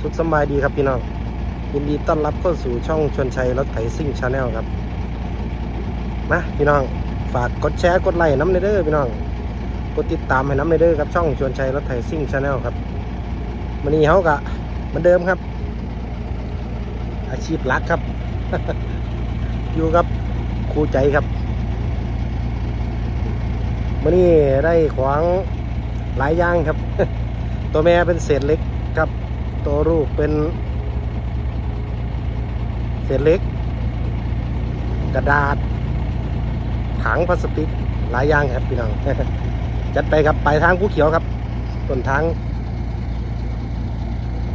สุขสบายดีครับพี่น้องยินดีต้อนรับเข้าสู่ช่องชวนชัยรถไถซิ่งชาแนลครับมาพี่น้องฝากกดแชร์กดไลค์น้ำในเด้อพี่น้องกดติดตามให้น้ำในเด้อครับช่องชวนชัยรถไถซิ่งชาแนลครับมันนี้เขากะเหมือนเดิมครับ อาชีพหลักครับ อยู่กับครูใจครับมันนี้ได้ขวางหลายอย่างครับ ตัวแม่เป็นเศษเล็ก ตัวลูกเป็นเศษเล็ก กระดาษ ถังพลาสติก หลายอย่างครับพี่น้อง จัดไปครับไปทางผู้เขียวครับต้นทาง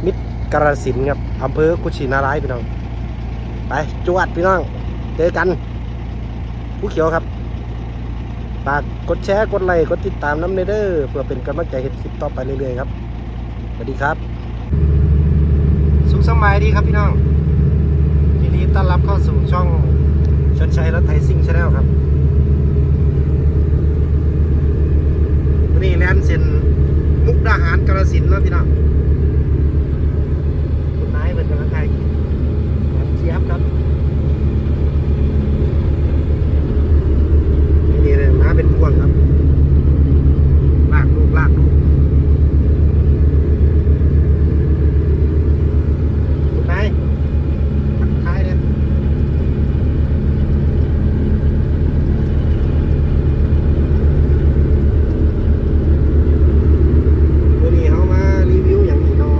มิตรกระสินครับอำเภอกุชินารายพี่น้อง ไปจวดพี่น้อง เจอกันผู้เขียวครับฝากกดแชร์ กดไลค์ กดติดตามน้ำเนเด้อเพื่อเป็นกำลังใจเห็นคลิปต่อไปเรื่อยๆครับ สวัสดีครับ สุขสมัยดีครับพี่น้องยินดีต้อนรับเข้าสู่ช่องชนชัยรถไทยซิ่งชาแนลครับวันนี้แลนเซ็นมุกดาหารกาลสินนะพี่น้องคุณนายเป็นกำลังใจแลนเชียบครับนี่เลยมาเป็นพวงครับ ลากลูกลากลูก คุณนายทักทายเนี่ยวันนี้เขามารีวิวอย่างนี้เนาะ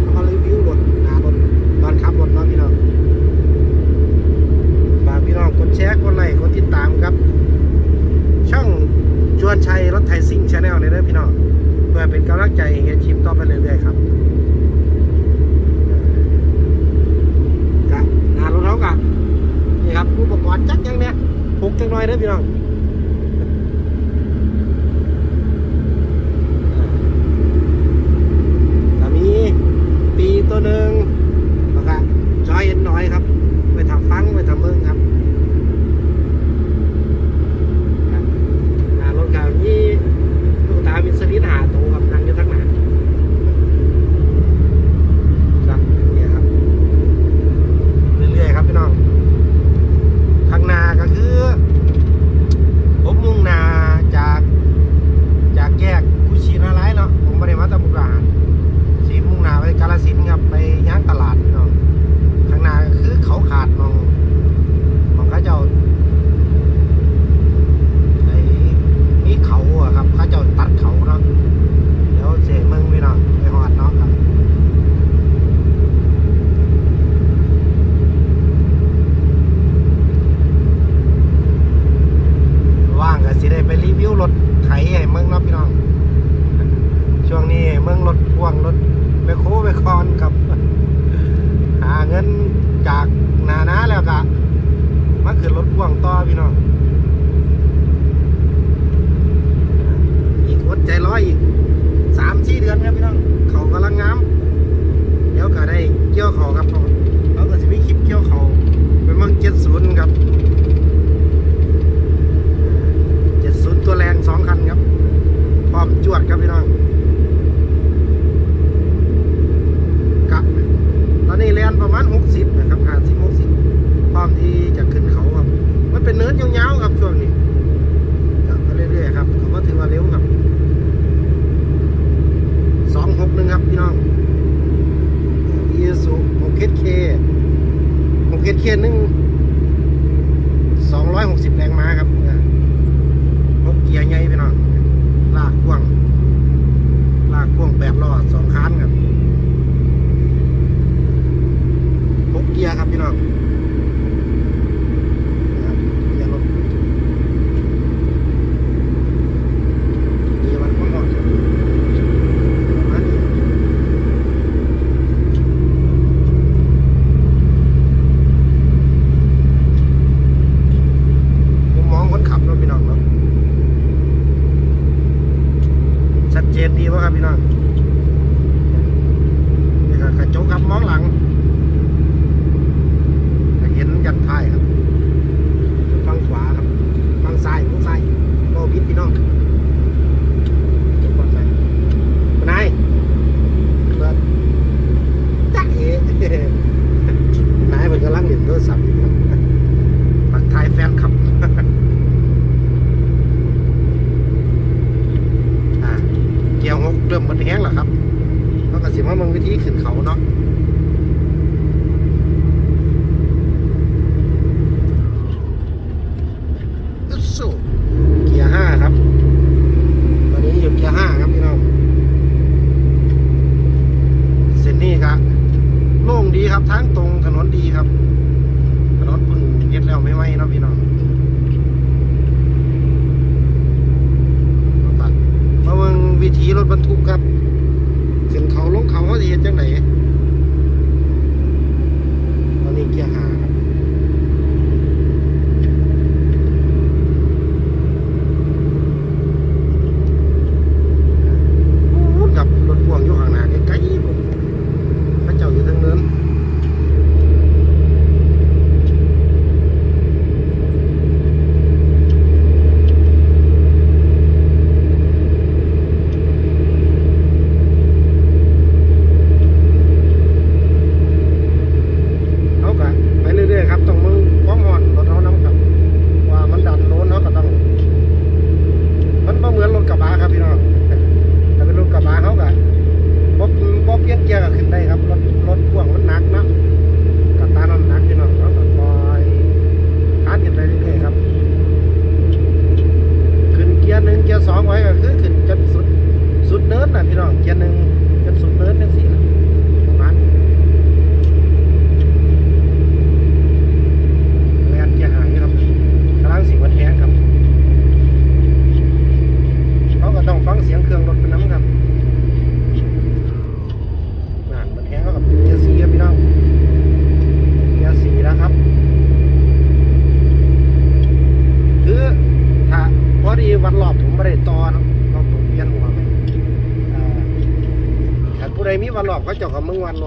เขามารีวิวรถหนารถตอนขับรถเนาะพี่น้องฝากพี่น้องกดแชร์กดไลค์กดติดตามครับ ช่อง ชวนชัยรถไทยซิ่งชาแนลเลยเด้อพี่น้องเพื่อเป็นกำลังใจให้เฮ็ดคลิปต่อไปเรื่อยๆครับครับงานรถเขากะนี่ครับอุปกรณ์จักยังเนี่ยปลุกจังหน่อยเด้อพี่น้องแต่มีปีตัวหนึ่งแล้วก็จอยเอ็นน้อยครับ ไปทำฟังไปทำเบิ้งครับครับงานรถกับนี่ลูกตามิสลินหาตัวครับนั่งอยู่ทั้งหน้าครับเนี่ยครับ เรื่อยๆครับพี่น้อง ข้างหน้าก็คือผมมุ่งหน้าจากจากแยกกุชินาไลเนาะผมไม่ได้มาตะบุกดาหารสีมุ่งหน้าไปกาลสินธุ์ครับไปย่างตลาดพี่น้องข้างหน้าก็คือเขาขาดมองมองเขาเจ้าไอ้มีเขาอะครับเขาเจ้าตัดเขาเนาะเดี๋ยวเสียเมืองพี่น้องไปหอดเนาะครับ ว่างก็สิได้ไปรีวิวรถไถให้เมืองเนาะพี่น้อง ช่วงนี้เมืองรถพ่วงรถไปโคไปคอนกับ หาเงินจากหนานาแล้วก็มาขึ้นรถพ่วงต่อพี่น้อง อีกอดใจร้อยอีกสามสี่เดือนครับพี่น้อง เขากำลังงาม เดี๋ยวก็ได้เกี่ยวเขาครับเขาก็จะมีคลิปเกี่ยวเขาไปเมืองเจ็ดศูนย์ครับ เจ็ดศูนย์ตัวแรงสองคันครับ พร้อมจวดครับพี่น้องกะตอนนี้แลนประมาณหกสิบนะครับห้าสิบหกสิบพร้อมที่จะขึ้นเขาครับ มันเป็นเนิน ยาวๆครับช่วงนี้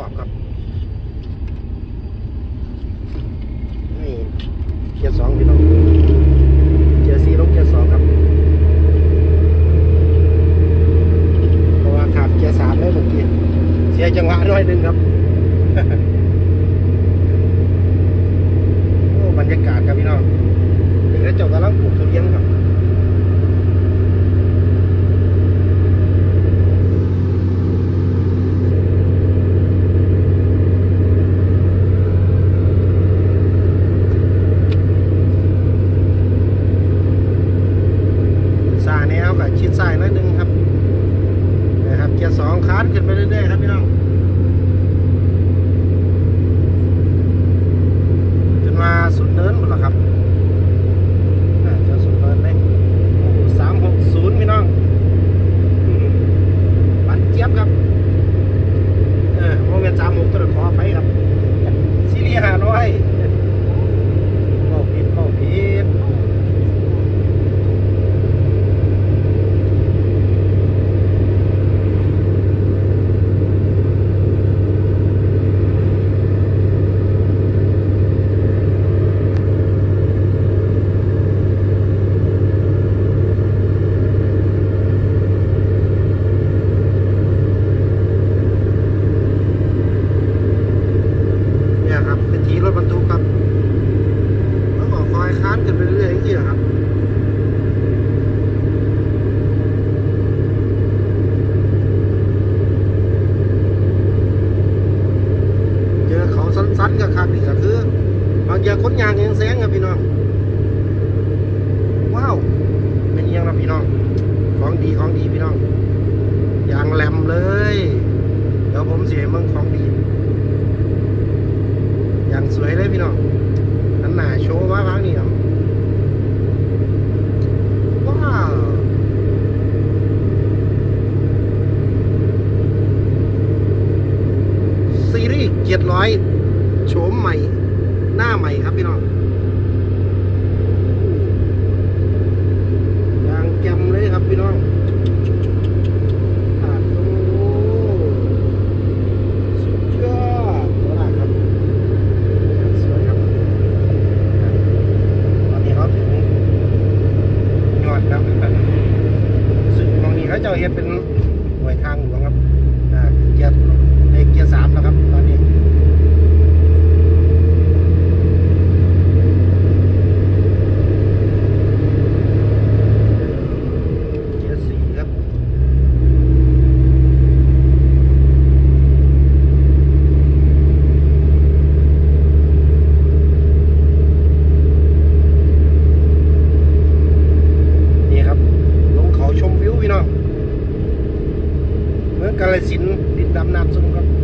อบครับ นี่เกียร์สองพี่น้อง นู่นหรอครับ เรื่อยจริงๆอครับเจอเขาสั้นๆกับคันนี้ก็คือบางเจอคนยางยังแซงครับพี่น้องว้าวเป็นยังครับพี่น้อง ของดีของดีพี่น้องอยางแหลมเลย เดี๋ยวผมเสียมึงของดีอย่างสวยเลยพี่น้องนั่นหนาโชว์ว่าพังนี่ครับ สินดินดำน้ำซึมครับ